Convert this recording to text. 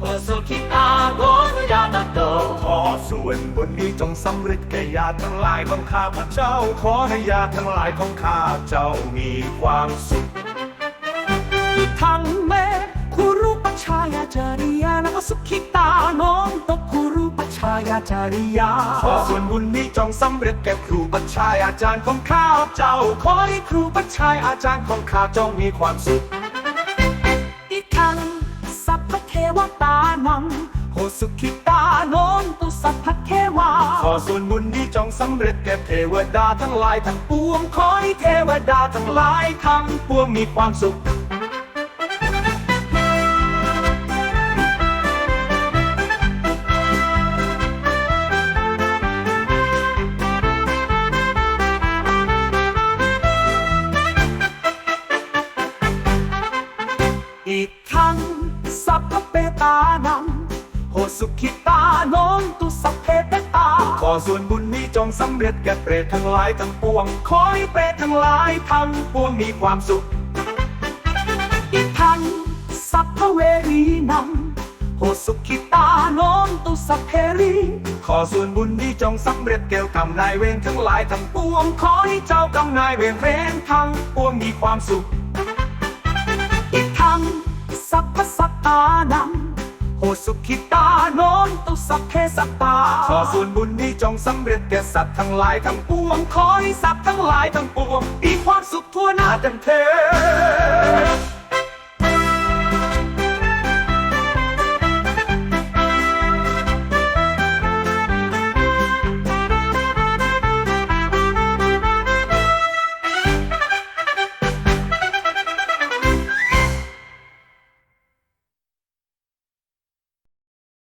โอสุขิตาโกนุยาตโตขอส่วนบุญนี้จงสำเร็จแก่ญาติทั้งหลายของข้าพเจ้า ขอให้ญาติทั้งหลายของข้าเจ้ามีความสุขทังเมคุรุปชายาจาริยานะสุขิตาน้องตกคุรุปชายาจาริยา ขอส่วนบุญนี้จงสำเร็จแก่ครูปัญชายอาจารย์ของข้าเจ้า ขอให้ครูปัญชายอาจารย์ของข้าจงมีความสุข นังโหสุขิตาน้องตุสัพพเทวา ขอส่วนบุญนี้จงสำเร็จแก่เทวดาทั้งหลายทั้งปวง ขอให้เทวดาทั้งหลายทั้งปวงมีความสุขอีกทั้งสัพพเปตา นังโหสุขิตาน้องตุสัพเพเตตา ขอส่วนบุญนี้จงสำเร็จแก่เปรตทั้งหลายทั้งปวง ขอให้เปรตทั้งหลายทั้งปวงมีความสุขอีกทั้งสัพพเวรีนังโหสุขิตาน้องตุสัพเพรี ขอส่วนบุญนี้จงสำเร็จแก่กรรมนายเวรทั้งหลายทั้งปวง ขอให้เจ้ากรรมนายเวรเวรทั้งปวงมีความสุข สัพพสัตตานังโหสุขิตานนตุสัพเพสัตตา ขอส่วนบุญนี้จงสำเร็จแก่สัตว์ทั้งหลายทั้งปวง ขอให้สัตว์ทั้งหลายทั้งปวงมีความสุขทั่วหน้ากันเท